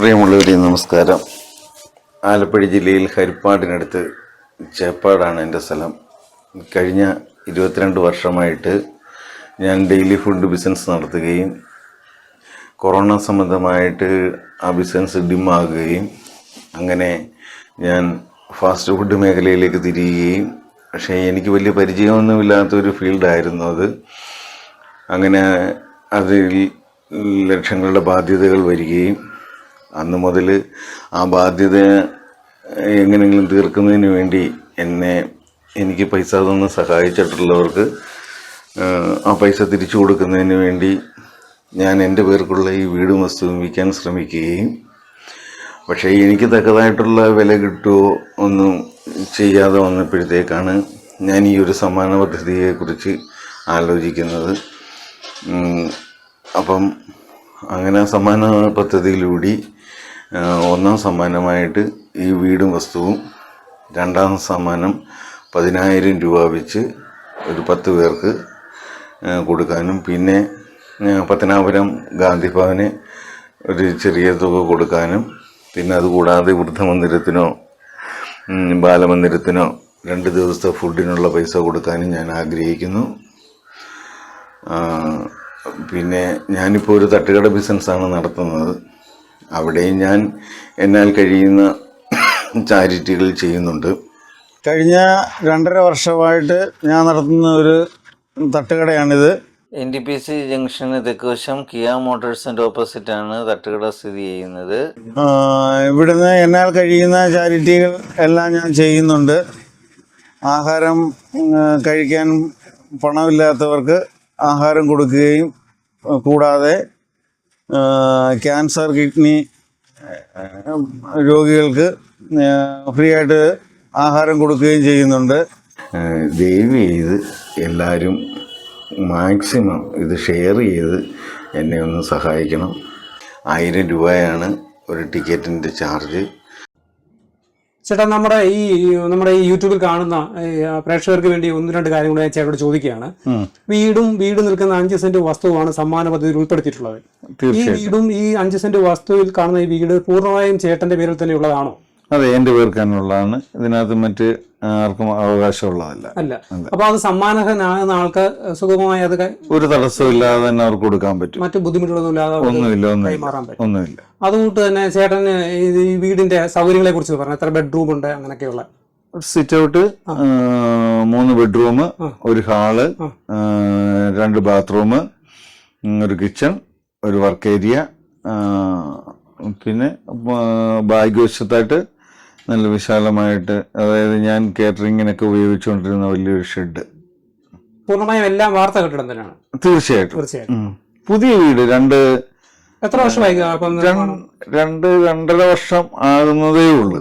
പ്രിയമുള്ളവരെ നമസ്കാരം. ആലപ്പുഴ ജില്ലയിൽ ഹരിപ്പാടിനടുത്ത് ചേപ്പാടാണ് എന്റെ സ്ഥലം. കഴിഞ്ഞ ഇരുപത്തിരണ്ട് വർഷമായിട്ട് ഞാൻ ഡെയിലി ഫുഡ് ബിസിനസ് നടത്തുകയും കൊറോണ സംബന്ധമായിട്ട് ആ ബിസിനസ് ഡിമ്മാകുകയും അങ്ങനെ ഞാൻ ഫാസ്റ്റ് ഫുഡ് മേഖലയിലേക്ക് തിരിയുകയും. പക്ഷേ എനിക്ക് വലിയ പരിചയമൊന്നുമില്ലാത്തൊരു ഫീൽഡായിരുന്നു അത്. അങ്ങനെ അതിൽ ലക്ഷങ്ങളുടെ ബാധ്യതകൾ വരികയും അന്ന് മുതൽ ആ ബാധ്യത എങ്ങനെയെങ്കിലും തീർക്കുന്നതിന് വേണ്ടി എന്നെ എനിക്ക് പൈസ തന്ന് സഹായിച്ചിട്ടുള്ളവർക്ക് ആ പൈസ തിരിച്ചു കൊടുക്കുന്നതിന് വേണ്ടി ഞാൻ എന്റെ പേർക്കുള്ള ഈ വീടും വസ്തുവും വിൽക്കാൻ ശ്രമിക്കുകയും പക്ഷേ എനിക്ക് തക്കതായിട്ടുള്ള വില കിട്ടുമോ ഒന്നും ചെയ്യാതെ വന്നപ്പോഴത്തേക്കാണ് ഞാൻ ഈ ഒരു സമ്മാന പദ്ധതിയെക്കുറിച്ച് ആലോചിക്കുന്നത്. അപ്പം അങ്ങനെ സമ്മാന പദ്ധതിയിലൂടെ ഒന്നാം സമ്മാനമായിട്ട് ഈ വീടും വസ്തുവും രണ്ടാം സമ്മാനം പതിനായിരം രൂപ വെച്ച് ഒരു പത്ത് പേർക്ക് കൊടുക്കാനും. പിന്നെ പത്തനാപുരം ഗാന്ധി ഭവന് ഒരു ചെറിയ തുക കൊടുക്കാനും. പിന്നെ അതുകൂടാതെ വൃദ്ധമന്ദിരത്തിനോ ബാലമന്ദിരത്തിനോ രണ്ട് ദിവസത്തെ ഫുഡിനുള്ള പൈസ കൊടുക്കാനും ഞാൻ ആഗ്രഹിക്കുന്നു. പിന്നെ ഞാനിപ്പോൾ ഒരു തട്ടുകട ബിസിനസ്സാണ് നടത്തുന്നത്. അവിടെയും ഞാൻ എന്നാൽ കഴിയുന്ന ചാരിറ്റികൾ ചെയ്യുന്നുണ്ട്. കഴിഞ്ഞ രണ്ടര വർഷമായിട്ട് ഞാൻ നടത്തുന്ന ഒരു തട്ടുകടയാണിത്. എൻ ഡി പി സി ജംഗ്ഷന് തെക്കുവശം കിയ മോട്ടോഴ്സിന്റെ ഓപ്പോസിറ്റ് ആണ് തട്ടുകട സ്ഥിതി ചെയ്യുന്നത്. ഇവിടുന്ന് എന്നാൽ കഴിയുന്ന ചാരിറ്റികൾ എല്ലാം ഞാൻ ചെയ്യുന്നുണ്ട്. ആഹാരം കഴിക്കാൻ പണമില്ലാത്തവർക്ക് ആഹാരം കൊടുക്കുകയും കൂടാതെ ക്യാൻസർ കിഡ്നി രോഗികൾക്ക് ഫ്രീ ആയിട്ട് ആഹാരം കൊടുക്കുകയും ചെയ്യുന്നുണ്ട്. ദയവ് ചെയ്ത് എല്ലാവരും മാക്സിമം ഇത് ഷെയർ ചെയ്ത് എന്നെ ഒന്ന് സഹായിക്കണം. ആയിരം രൂപയാണ് ഒരു ടിക്കറ്റിന്റെ ചാർജ്. ചേട്ടാ നമ്മുടെ ഈ നമ്മുടെ ഈ യൂട്യൂബിൽ കാണുന്ന പ്രേക്ഷകർക്ക് വേണ്ടി ഒന്ന് രണ്ട് കാര്യം കൂടെ ഞാൻ ചേട്ടനോട് ചോദിക്കുകയാണ്. വീടും വീട് നിൽക്കുന്ന അഞ്ച് സെന്റ് വസ്തുവാണ് സമ്മാന പദ്ധതിയിൽ ഉൾപ്പെടുത്തിയിട്ടുള്ളത്. ഈ വീടും ഈ അഞ്ച് സെന്റ് വസ്തുവിൽ കാണുന്ന ഈ വീട് പൂർണമായും ചേട്ടന്റെ പേരിൽ തന്നെ ഉള്ളതാണോ? അതെ എന്റെ പേർക്കാനുള്ളതാണ് ഇതിനകത്ത് മറ്റ് ആർക്കും അവകാശമുള്ളതല്ല. അല്ല. അപ്പൊ അത് സമ്മാനഹനാകുന്ന ആൾക്ക് സുഗമമായി അത് ഒരു തടസ്സമില്ലാതെ തന്നെ അവർക്ക് കൊടുക്കാൻ പറ്റും. മറ്റു ബുദ്ധിമുട്ടുകളൊന്നും ഒന്നുമില്ല കൈമാറാൻ ഒന്നുമില്ല ഒന്നുമില്ല. അതുകൊണ്ട് തന്നെ ചേട്ടന് ഈ വീടിന്റെ സൗകര്യങ്ങളെ കുറിച്ച് പറഞ്ഞു. എത്ര ബെഡ്റൂം ഉണ്ട് അങ്ങനെയൊക്കെയുള്ള. സിറ്റ് ഔട്ട് മൂന്ന് ബെഡ്റൂം ഒരു ഹാൾ രണ്ട് ബാത്റൂം ഒരു കിച്ചൺ ഒരു വർക്ക് ഏരിയ പിന്നെ ബാഗ് വശത്തായിട്ട് നല്ല വിശാലമായിട്ട് അതായത് ഞാൻ കേറ്ററിങ്ങിനൊക്കെ ഉപയോഗിച്ചുകൊണ്ടിരുന്ന വലിയൊരു ഷെഡ് പൂർണമായും എല്ലാം വാർത്ത കെട്ടിടം തന്നെയാണ്. തീർച്ചയായിട്ടും. പുതിയ വീട് രണ്ട് എത്ര വർഷമായി രണ്ട് രണ്ടര വർഷം ആകുന്നതേ ഉള്ളൂ.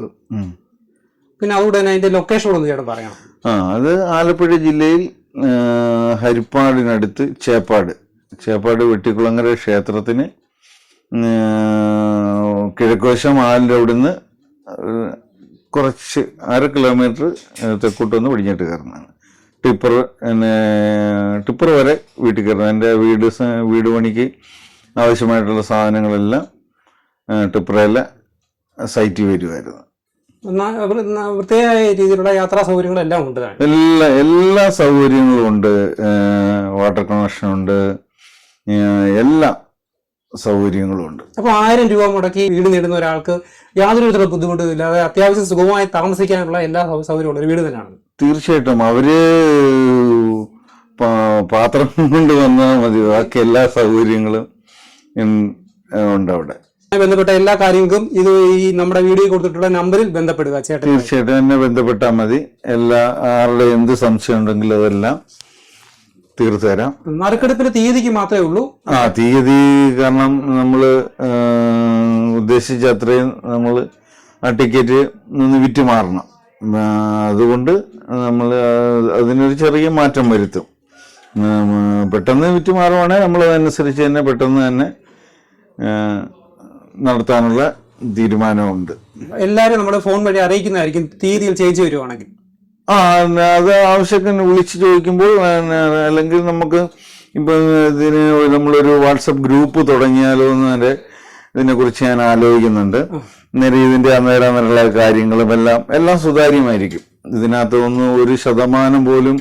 പിന്നെ അതുകൂടെ തന്നെ അതിന്റെ ലൊക്കേഷൻ ഒന്ന് ചേട്ടൻ പറയണം. ആ അത് ആലപ്പുഴ ജില്ലയിൽ ഹരിപ്പാടിനടുത്ത് ചേപ്പാട്. ചേപ്പാട് വെട്ടിക്കുളങ്ങര ക്ഷേത്രത്തിന് കിഴക്കുവശം ആലിന്റെ അവിടുന്ന് കുറച്ച് അര കിലോമീറ്റർ തെക്കോട്ട് വന്ന് പടിഞ്ഞിട്ട് കയറുന്നതാണ്. ടിപ്പർ പിന്നെ ടിപ്പർ വരെ വീട്ടിൽ കയറുന്നത്. എന്റെ വീട് വീട് പണിക്ക് ആവശ്യമായിട്ടുള്ള സാധനങ്ങളെല്ലാം ടിപ്പറെല്ലാം ടിപ്പറയിലെ സൈറ്റിൽ വരുമായിരുന്നു. രീതിയിലുള്ള യാത്രാ സൗകര്യങ്ങളെല്ലാം ഉണ്ട് എല്ലാ എല്ലാ സൗകര്യങ്ങളും ഉണ്ട്. വാട്ടർ കണക്ഷൻ ഉണ്ട്. എല്ലാ സൗകര്യങ്ങളും അപ്പോൾ അപ്പൊ ആയിരം രൂപ മുടക്കി വീട് നേടുന്ന ഒരാൾക്ക് യാതൊരു വിധത്തിലുള്ള ബുദ്ധിമുട്ടും ഇല്ലാതെ അത്യാവശ്യം സുഖമായി താമസിക്കാനുള്ള എല്ലാ സൗകര്യമുള്ള ഒരു വീട് തന്നെയാണ്. തീർച്ചയായിട്ടും അവർ പാത്രം കൊണ്ട് വന്നാൽ മതി. ബാക്കി എല്ലാ സൗകര്യങ്ങളും ഉണ്ട് അവിടെ ബന്ധപ്പെട്ട എല്ലാ കാര്യങ്ങൾക്കും ഇത് ഈ നമ്മുടെ വീഡിയോ കൊടുത്തിട്ടുള്ള നമ്പറിൽ ബന്ധപ്പെടുക ചേട്ടൻ. തീർച്ചയായിട്ടും എന്നെ ബന്ധപ്പെട്ടാൽ മതി. എല്ലാ ആരുടെ എന്ത് സംശയം ഉണ്ടെങ്കിലും അതെല്ലാം തീർത്തു തരാം നറുക്കെടുപ്പിന്റെ തീയതിക്ക് മാത്രമേ ഉള്ളൂ. ആ തീയതി കാരണം നമ്മൾ ഉദ്ദേശിച്ച അത്രയും നമ്മൾ ആ ടിക്കറ്റ് നിന്ന് വിറ്റ് മാറണം. അതുകൊണ്ട് നമ്മൾ അതിനൊരു ചെറിയ മാറ്റം വരുത്തും. പെട്ടെന്ന് വിറ്റ് മാറുവാണെങ്കിൽ നമ്മൾ അതനുസരിച്ച് തന്നെ പെട്ടെന്ന് തന്നെ നടത്താനുള്ള തീരുമാനമുണ്ട്. എല്ലാവരും നമ്മുടെ ഫോൺ വഴി അറിയിക്കുന്നതായിരിക്കും തീയതിയിൽ ചേഞ്ച് വരുവാണെങ്കിൽ. ആ അത് ആവശ്യത്തിന് വിളിച്ച് ചോദിക്കുമ്പോൾ അല്ലെങ്കിൽ നമുക്ക് ഇപ്പം ഇതിന് നമ്മളൊരു വാട്സപ്പ് ഗ്രൂപ്പ് തുടങ്ങിയാലോ എന്ന് വരെ ഇതിനെക്കുറിച്ച് ഞാൻ ആലോചിക്കുന്നുണ്ട്. അന്നേരം ഇതിന്റെ അന്നേരം അന്നേരമുള്ള കാര്യങ്ങളും എല്ലാം എല്ലാം സുതാര്യമായിരിക്കും. ഇതിനകത്ത് ഒന്നും ഒരു ശതമാനം പോലും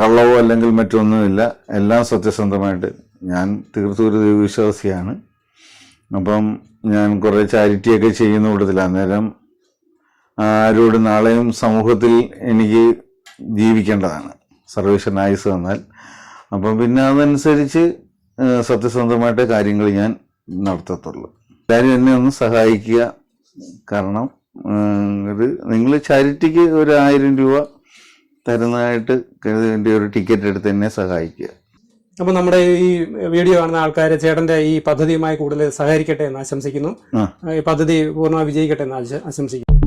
കള്ളവോ അല്ലെങ്കിൽ മറ്റൊന്നുമില്ല. എല്ലാം സത്യസന്ധമായിട്ട് ഞാൻ തീർത്തും ഒരു ദൈവവിശ്വാസിയാണ്. അപ്പം ഞാൻ കുറേ ചാരിറ്റിയൊക്കെ ചെയ്യുന്ന കൂട്ടത്തിലാണ് അന്നേരം ആരോട് നാളെയും സമൂഹത്തിൽ എനിക്ക് ജീവിക്കേണ്ടതാണ്. സർവേഷൻ ആയുസ് വന്നാൽ അപ്പം പിന്നെ അതനുസരിച്ച് സത്യസന്ധമായിട്ട് കാര്യങ്ങൾ ഞാൻ നടത്തത്തുള്ളൂ. എല്ലാവരും എന്നെ ഒന്ന് സഹായിക്കുക. കാരണം ഇത് നിങ്ങൾ ചാരിറ്റിക്ക് ഒരു ആയിരം രൂപ തരുന്നതായിട്ട് കരുതേണ്ട ഒരു ടിക്കറ്റ് എടുത്ത് എന്നെ സഹായിക്കുക. അപ്പോൾ നമ്മുടെ ഈ വീഡിയോ കാണുന്ന ആൾക്കാർ ചേട്ടന്റെ ഈ പദ്ധതിയുമായി കൂടുതൽ സഹകരിക്കട്ടെ എന്ന് ആശംസിക്കുന്നു. ഈ പദ്ധതി പൂർണമായി വിജയിക്കട്ടെ എന്ന് ആശംസിക്കുന്നു.